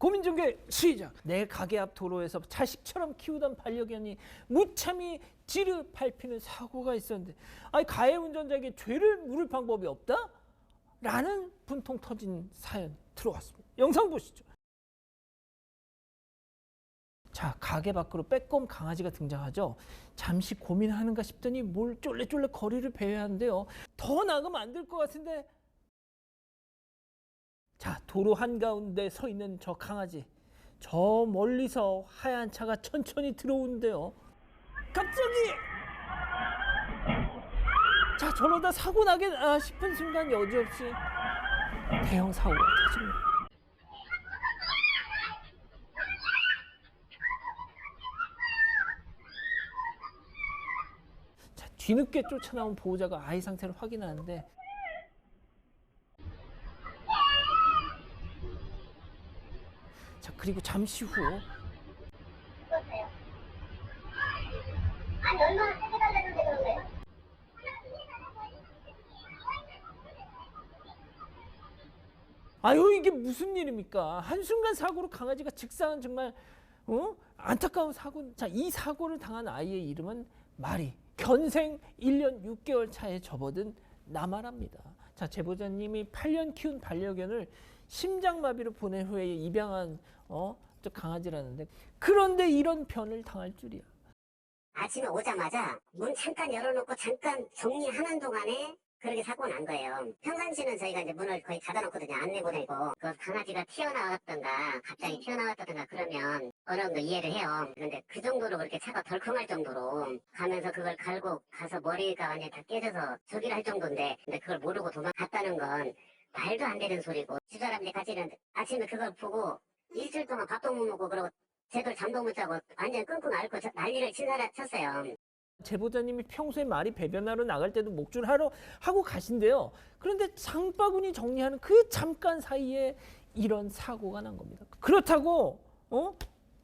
고민중계 시작. 내 가게 앞 도로에서 자식처럼 키우던 반려견이 무참히 지르 밟히는 사고가 있었는데, 아니 가해 운전자에게 죄를 물을 방법이 없다? 라는 분통 터진 사연 들어왔습니다. 영상 보시죠. 자, 가게 밖으로 빼꼼 강아지가 등장하죠. 잠시 고민하는가 싶더니 뭘 쫄래쫄래 거리를 배회하는데요. 더 나가면 안 될 것 같은데. 자, 도로 한가운데 서 있는 저 강아지. 저 멀리서 하얀 차가 천천히 들어오는데요. 갑자기! 자, 저러다 사고 나겠다 싶은 순간 여지없이 대형 사고가 터집니다. 자, 뒤늦게 쫓아나온 보호자가 아이 상태를 확인하는데 자, 그리고 잠시 후? 아유 이게 무슨 일입니까? 한순간 사고로 강아지가 직사한 정말 어? 안타까운 사고. 자, 이 사고를 당한 아이의 이름은 마리. 견생 1년 6개월 차에 접어든 나마랍니다. 자, 제보자님이 8년 키운 반려견을 심장마비로 보낸 후에 입양한 어, 저 강아지라는데 그런데 이런 변을 당할 줄이야. 아침에 오자마자 문 잠깐 열어놓고 잠깐 정리하는 동안에 그렇게 사고가 난 거예요. 평상시는 저희가 이제 문을 거의 닫아놓거든요. 안 내보내고. 그 강아지가 튀어나왔던가, 갑자기 튀어나왔다던가 그러면 어느 정도 이해를 해요. 그런데 그 정도로 그렇게 차가 덜컹할 정도로 가면서 그걸 갈고 가서 머리가 완전히 다 깨져서 저기를 할 정도인데, 근데 그걸 모르고 도망갔다는 건 말도 안 되는 소리고. 집사람들이 같이는 아침에 그걸 보고 일주일 동안 밥도 못 먹고 그러고 제대로 잠도 못 자고 완전 끙끙 앓고 저- 난리를 친 사람 쳤어요. 제보자님이 평소에 말이 배변하러 나갈 때도 목줄 하러 하고 가신대요. 그런데 장바구니 정리하는 그 잠깐 사이에 이런 사고가 난 겁니다. 그렇다고 어?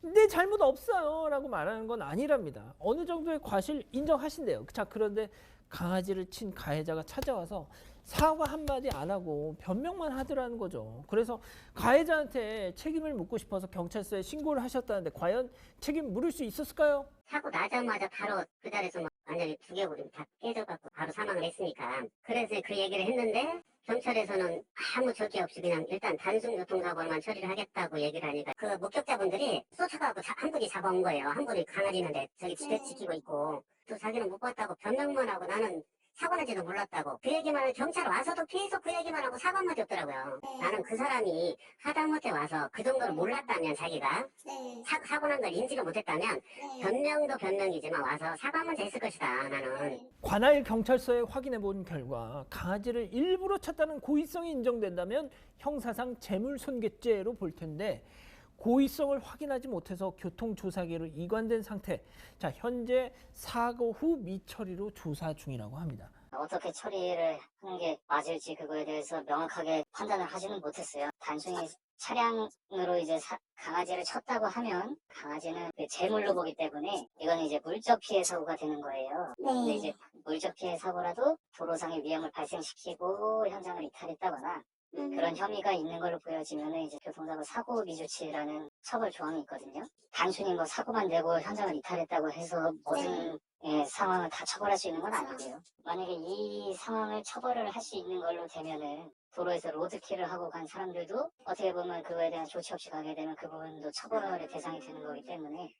내 잘못 없어요 라고 말하는 건 아니랍니다. 어느 정도의 과실 인정하신대요. 자 그런데 강아지를 친 가해자가 찾아와서 사과 한마디 안 하고 변명만 하더라는 거죠. 그래서 가해자한테 책임을 묻고 싶어서 경찰서에 신고를 하셨다는데 과연 책임 물을 수 있었을까요? 사고 나자마자 바로 그 자리에서 막 완전히 두개골이 다 깨져갖고 바로 사망을 했으니까 그래서 그 얘기를 했는데 경찰에서는 아무 적기 없이 그냥 일단 단순 교통사고만 처리를 하겠다고 얘기를 하니까 그 목격자분들이 쫓아가고 자- 한 분이 잡아온 거예요. 한 분이 강아지 있는데 저기 집에 지키고 있고 또 자기는 못 봤다고 변명만 하고 나는 사고 난지도 몰랐다고. 그 얘기만 하고 경찰 와서도 계속 그 얘기만 하고 사과 한마디 없더라고요. 나는 그 사람이 하다못해 와서 그 정도를 몰랐다면 자기가 네, 사, 사고 난 걸 인지를 못했다면 네. 변명도 변명이지만 와서 사과 먼저 했을 것이다 나는. 관할 경찰서에 확인해 본 결과 강아지를 일부러 쳤다는 고의성이 인정된다면 형사상 재물손괴죄로 볼 텐데 고의성을 확인하지 못해서 교통조사계로 이관된 상태. 자 현재 사고 후 미처리로 조사 중이라고 합니다. 어떻게 처리를 하는 게 맞을지 그거에 대해서 명확하게 판단을 하지는 못했어요. 단순히 차량으로 이제 사- 강아지를 쳤다고 하면 강아지는 그 재물로 보기 때문에 이거는 이제 물적 피해 사고가 되는 거예요. 근데 이제 물적 피해 사고라도 도로상의 위험을 발생시키고 현장을 이탈했다거나 음. 그런 혐의가 있는 걸로 보여지면 이제 교통사고 사고 미조치라는 처벌 조항이 있거든요. 단순히 뭐 사고만 내고 현장을 이탈했다고 해서 모든 예, 상황을 다 처벌할 수 있는 건 아니고요. 만약에 이 상황을 처벌을 할 수 있는 걸로 되면은 도로에서 로드킬을 하고 간 사람들도 어떻게 보면 그거에 대한 조치 없이 가게 되면 그 부분도 처벌의 대상이 되는 거기 때문에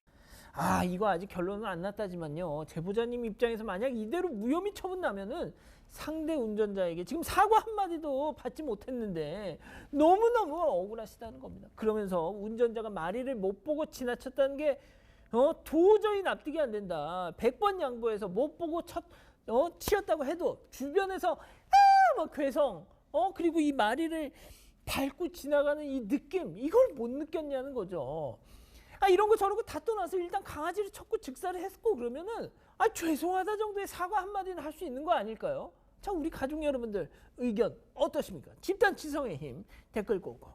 아 이거 아직 결론은 안 났다지만요. 제보자님 입장에서 만약 이대로 무혐의 처분 나면은 상대 운전자에게 지금 사과 한마디도 받지 못했는데 너무너무 억울하시다는 겁니다. 그러면서 운전자가 마리를 못 보고 지나쳤다는 게 어, 도저히 납득이 안 된다. 100번 양보해서 못 보고 쳤, 어, 치였다고 해도 주변에서 아, 막 괴성, 어, 그리고 이 마리를 밟고 지나가는 이 느낌, 이걸 못 느꼈냐는 거죠. 아 이런 거 저런 거 다 떠나서 일단 강아지를 쳤고 직사를 했고 그러면은 아 죄송하다 정도의 사과 한마디는 할 수 있는 거 아닐까요? 자 우리 가족 여러분들 의견 어떠십니까? 집단 지성의 힘 댓글 고고